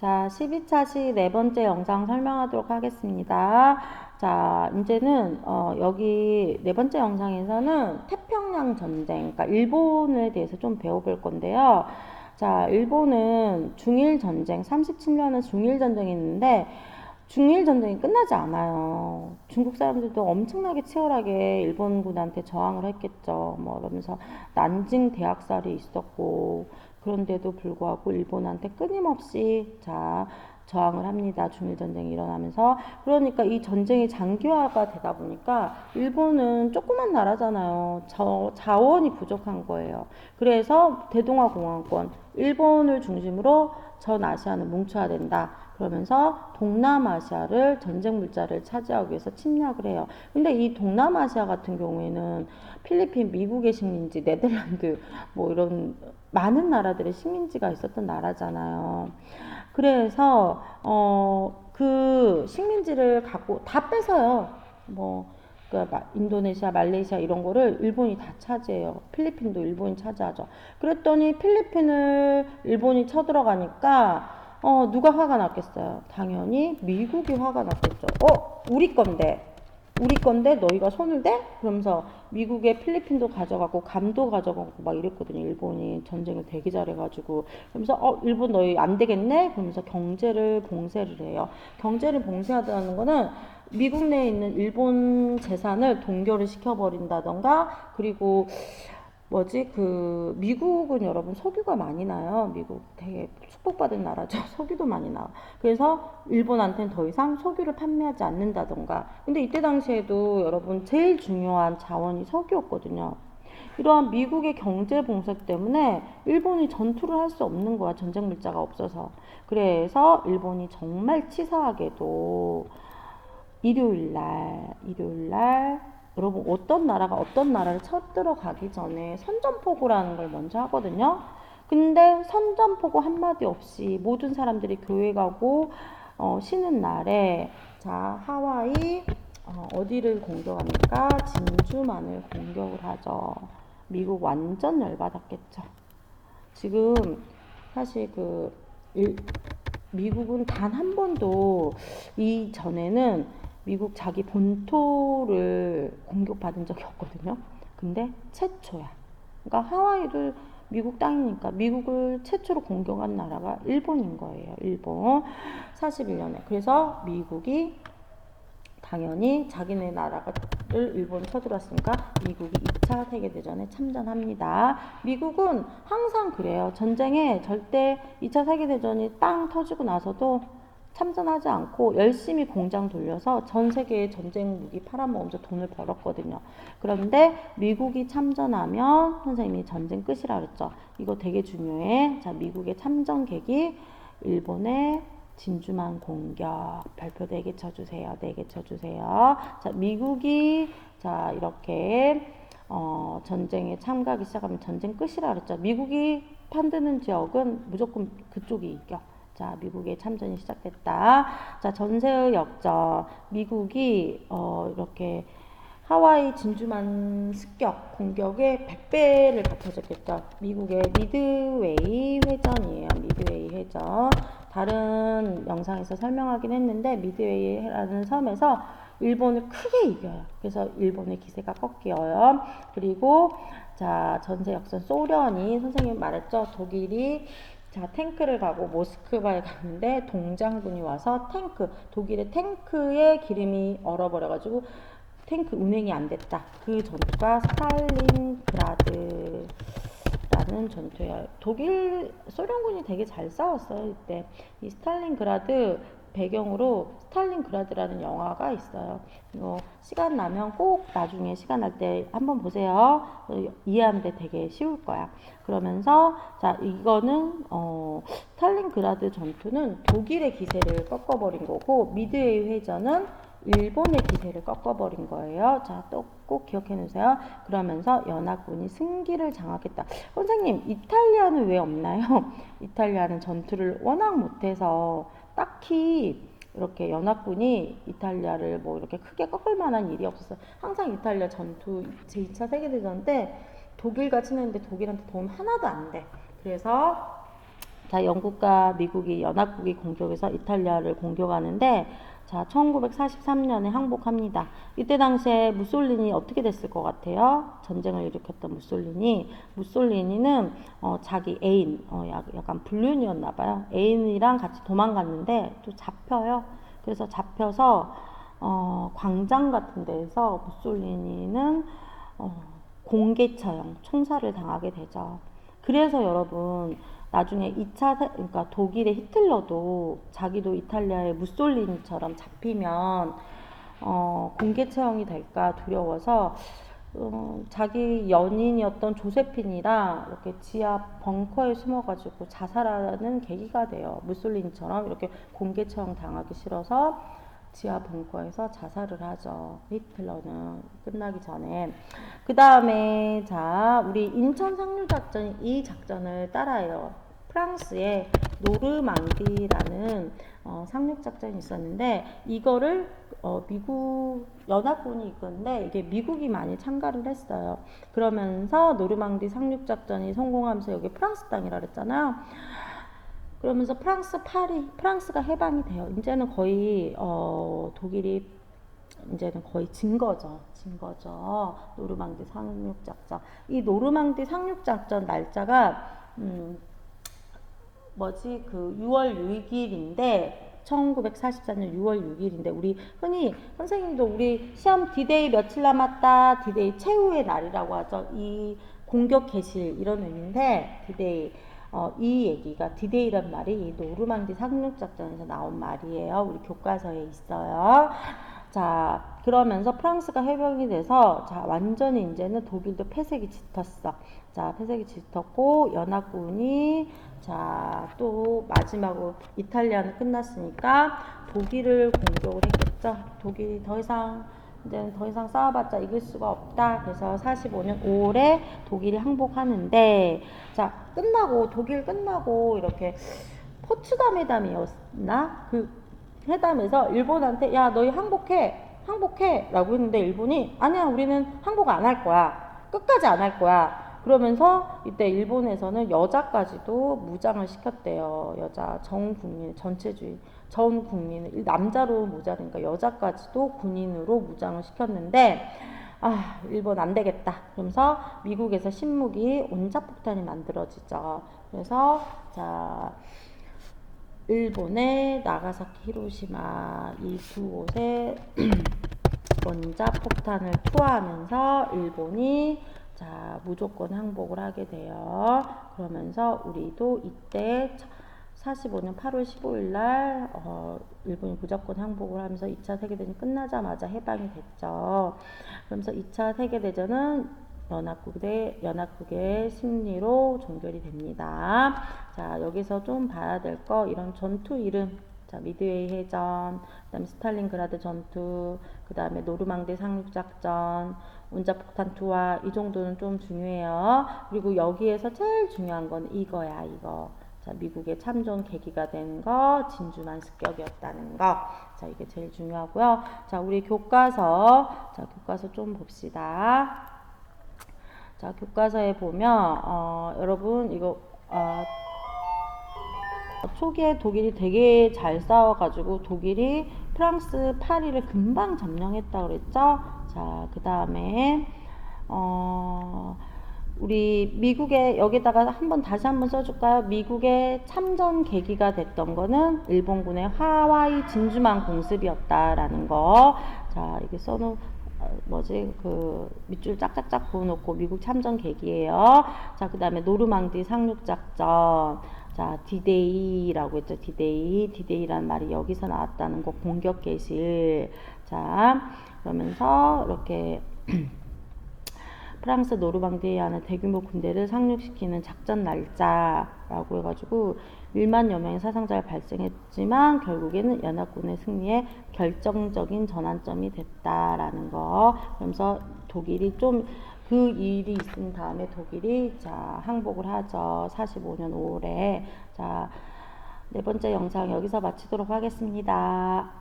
자, 12차 시 네 번째 영상 설명하도록 하겠습니다. 자, 이제는 어, 여기 네 번째 영상에서는 태평양 전쟁, 그러니까 일본에 대해서 좀 배워볼 건데요. 자, 일본은 중일 전쟁, 37년은 중일 전쟁이 있는데 중일 전쟁이 끝나지 않아요. 중국 사람들도 엄청나게 치열하게 일본군한테 저항을 했겠죠. 뭐 이러면서 난징 대학살이 있었고 그런데도 불구하고 일본한테 끊임없이 자 저항을 합니다. 중일 전쟁이 일어나면서 그러니까 이 전쟁이 장기화가 되다 보니까 일본은 조그만 나라잖아요. 저, 자원이 부족한 거예요. 그래서 대동아 공화권 일본을 중심으로 전 아시아는 뭉쳐야 된다. 그러면서 동남아시아를 전쟁 물자를 차지하기 위해서 침략을 해요. 근데 이 동남아시아 같은 경우에는 필리핀, 미국의 식민지, 네덜란드 뭐 이런 많은 나라들의 식민지가 있었던 나라잖아요. 그래서 어 그 식민지를 갖고 다 뺏어요. 뭐 그러니까 인도네시아, 말레이시아 이런 거를 일본이 다 차지해요. 필리핀도 일본이 차지하죠. 그랬더니 필리핀을 일본이 쳐들어가니까 어, 누가 화가 났겠어요? 당연히 미국이 화가 났겠죠. 어, 우리 건데. 우리 건데 너희가 손을 대? 그러면서 미국의 필리핀도 가져가고 감도 가져가고 막 이랬거든요. 일본이 전쟁을 되게 잘해가지고 그러면서 어 일본 너희 안 되겠네? 그러면서 경제를 봉쇄를 해요. 경제를 봉쇄하다는 거는 미국 내에 있는 일본 재산을 동결을 시켜버린다던가 그리고 뭐지 그 미국은 여러분 석유가 많이 나요. 미국 되게 축복받은 나라죠. 석유도 많이 나와. 그래서 일본한테는 더 이상 석유를 판매하지 않는다던가. 근데 이때 당시에도 여러분 제일 중요한 자원이 석유였거든요. 이러한 미국의 경제 봉쇄 때문에 일본이 전투를 할 수 없는 거야. 전쟁 물자가 없어서. 그래서 일본이 정말 치사하게도 일요일 날, 일요일 날 여러분 어떤 나라가 어떤 나라를 쳐들어 가기 전에 선전포고라는 걸 먼저 하거든요. 근데 선전포고 한마디 없이 모든 사람들이 교회 가고 어, 쉬는 날에 자 하와이 어, 디를 공격합니까? 진주만을 공격을 하죠. 미국 완전 열받았겠죠. 지금 사실 그 일, 미국은 단 한 번도 이 전에는 미국 자기 본토를 공격받은 적이 없거든요. 근데 최초야. 그러니까 하와이를 미국 땅이니까 미국을 최초로 공격한 나라가 일본인 거예요. 일본. 41년에. 그래서 미국이 당연히 자기네 나라를 일본 쳐들어왔으니까 미국이 2차 세계대전에 참전합니다. 미국은 항상 그래요. 전쟁에 절대 2차 세계대전이 땅 터지고 나서도 참전하지 않고 열심히 공장 돌려서 전 세계에 전쟁 무기 팔아먹으면서 돈을 벌었거든요. 그런데 미국이 참전하면 선생님이 전쟁 끝이라 그랬죠. 이거 되게 중요해. 자, 미국의 참전 계기 일본의 진주만 공격 발표 4개 쳐주세요. 4개 쳐주세요. 자, 미국이 자 이렇게 어, 전쟁에 참가하기 시작하면 전쟁 끝이라 그랬죠. 미국이 판드는 지역은 무조건 그쪽이 이겨. 자, 미국의 참전이 시작됐다. 자, 전세의 역전. 미국이 어, 이렇게 하와이 진주만 습격 공격에 100배를 갚아줬겠죠. 미국의 미드웨이 회전이에요. 미드웨이 회전. 다른 영상에서 설명하긴 했는데 미드웨이라는 섬에서 일본을 크게 이겨요. 그래서 일본의 기세가 꺾여요. 그리고 자 전세 역전 소련이 선생님 말했죠. 독일이 자, 탱크를 가고 모스크바에 갔는데 동장군이 와서 탱크, 독일의 탱크에 기름이 얼어버려가지고 탱크 운행이 안 됐다. 그 전투가 스탈린그라드라는 전투예요. 독일, 소련군이 되게 잘 싸웠어요, 이때. 이 스탈린그라드 배경으로 스탈린 그라드라는 영화가 있어요. 이거 시간 나면 꼭 나중에 시간 날 때 한번 보세요. 이해하는데 되게 쉬울 거야. 그러면서 자 이거는 어, 스탈린 그라드 전투는 독일의 기세를 꺾어버린 거고 미드웨이 회전은 일본의 기세를 꺾어버린 거예요. 자, 또 꼭 기억해 놓으세요. 그러면서 연합군이 승기를 장악했다. 선생님, 이탈리아는 왜 없나요? 이탈리아는 전투를 워낙 못해서 딱히 이렇게 연합군이 이탈리아를 뭐 이렇게 크게 꺾을 만한 일이 없었어요. 항상 이탈리아 전투 제2차 세계대전 때 독일과 친했는데 독일한테 도움 하나도 안 돼. 그래서 자, 영국과 미국이 연합국이 공격해서 이탈리아를 공격하는데 자, 1943년에 항복합니다. 이때 당시에 무솔리니 어떻게 됐을 것 같아요? 전쟁을 일으켰던 무솔리니. 무솔리니는 어, 자기 애인, 어, 약- 약간 불륜이었나 봐요. 애인이랑 같이 도망갔는데 또 잡혀요. 그래서 잡혀서 어, 광장 같은 데에서 무솔리니는 어, 공개 처형, 총살을 당하게 되죠. 그래서 여러분 나중에 2차 세, 그러니까 독일의 히틀러도 자기도 이탈리아의 무솔리니처럼 잡히면 어, 공개 처형이 될까 두려워서 어, 자기 연인이었던 조세핀이랑 이렇게 지하 벙커에 숨어가지고 자살하는 계기가 돼요. 무솔리니처럼 이렇게 공개 처형 당하기 싫어서 지하 벙커에서 자살을 하죠. 히틀러는 끝나기 전에. 그 다음에 자 우리 인천 상륙 작전 이 작전을 따라해요. 프랑스의 노르망디라는 어, 상륙 작전이 있었는데 이거를 어, 미국 연합군이 이건데 이게 미국이 많이 참가를 했어요. 그러면서 노르망디 상륙 작전이 성공하면서 여기 프랑스 땅이라 그랬잖아요. 그러면서 프랑스 파리 프랑스가 해방이 돼요. 이제는 거의 어, 독일이 이제는 거의 진 거죠. 진 거죠. 노르망디 상륙 작전. 이 노르망디 상륙 작전 날짜가 음, 뭐지 그 6월 6일인데 1944년 6월 6일인데 우리 흔히 선생님도 우리 시험 디데이 며칠 남았다 디데이 최후의 날이라고 하죠 이 공격 개실 이런 의미인데 디데이 어, 이 얘기가 디데이란 말이 이 노르망디 상륙 작전에서 나온 말이에요. 우리 교과서에 있어요. 자 그러면서 프랑스가 해방이 돼서 자 완전히 이제는 독일도 폐색이 짙었어. 자 폐색이 짙었고 연합군이 자 또 마지막으로 이탈리아는 끝났으니까 독일을 공격을 했겠죠. 독일이 더 이상 이제는 더 이상 싸워봤자 이길 수가 없다. 그래서 45년 5월에 독일이 항복하는데 자 끝나고 독일 끝나고 이렇게 포츠담 회담이었나? 그 회담에서 일본한테 야 너희 항복해 항복해 라고 했는데 일본이 아니야 우리는 항복 안 할 거야. 끝까지 안 할 거야. 그러면서 이때 일본에서는 여자까지도 무장을 시켰대요. 여자 전 국민 전체주의 전 국민을 남자로 모자르니까 여자까지도 군인으로 무장을 시켰는데 아 일본 안 되겠다 그러면서 미국에서 신무기 온자폭탄이 만들어지죠 그래서 자 일본의 나가사키, 히로시마 이 두 곳에 원자 폭탄을 투하하면서 일본이 자 무조건 항복을 하게 돼요. 그러면서 우리도 이때 45년 8월 15일 날 어, 일본이 무조건 항복을 하면서 2차 세계대전이 끝나자마자 해방이 됐죠. 그러면서 2차 세계대전은 연합국의 연합국의 승리로 종결이 됩니다. 자 여기서 좀 봐야 될 거 이런 전투 이름 자 미드웨이 해전, 그다음에 스탈린그라드 전투, 그다음에 노르망디 상륙 작전, 원자폭탄 투하 이 정도는 좀 중요해요. 그리고 여기에서 제일 중요한 건 이거야 이거. 자 미국의 참전 계기가 된 거 진주만 습격이었다는 거. 자 이게 제일 중요하고요. 자 우리 교과서 자 교과서 좀 봅시다. 자 교과서에 보면 어, 여러분 이거 어, 초기에 독일이 되게 잘 싸워가지고 독일이 프랑스 파리를 금방 점령했다 그랬죠. 자, 그 다음에 어, 우리 미국의 여기다가 한번 다시 한번 써줄까요? 미국의 참전 계기가 됐던 거는 일본군의 하와이 진주만 공습이었다라는 거. 자, 이게 써놓. 어, 뭐지 그 밑줄 짝짝짝 그어놓고 미국 참전 계기예요. 자, 그 다음에 노르망디 상륙 작전. 자, 디데이라고 했죠. 디데이. 디데이라는 말이 여기서 나왔다는 거 공격 개실. 자, 그러면서 이렇게 프랑스 노르망디에 하는 대규모 군대를 상륙시키는 작전 날짜라고 해가지고 1만여 명의 사상자가 발생했지만 결국에는 연합군의 승리에 결정적인 전환점이 됐다라는 거. 그러면서 독일이 좀 그 일이 있은 다음에 독일이 자 항복을 하죠. 45년 5월에 자 네 번째 영상 여기서 마치도록 하겠습니다.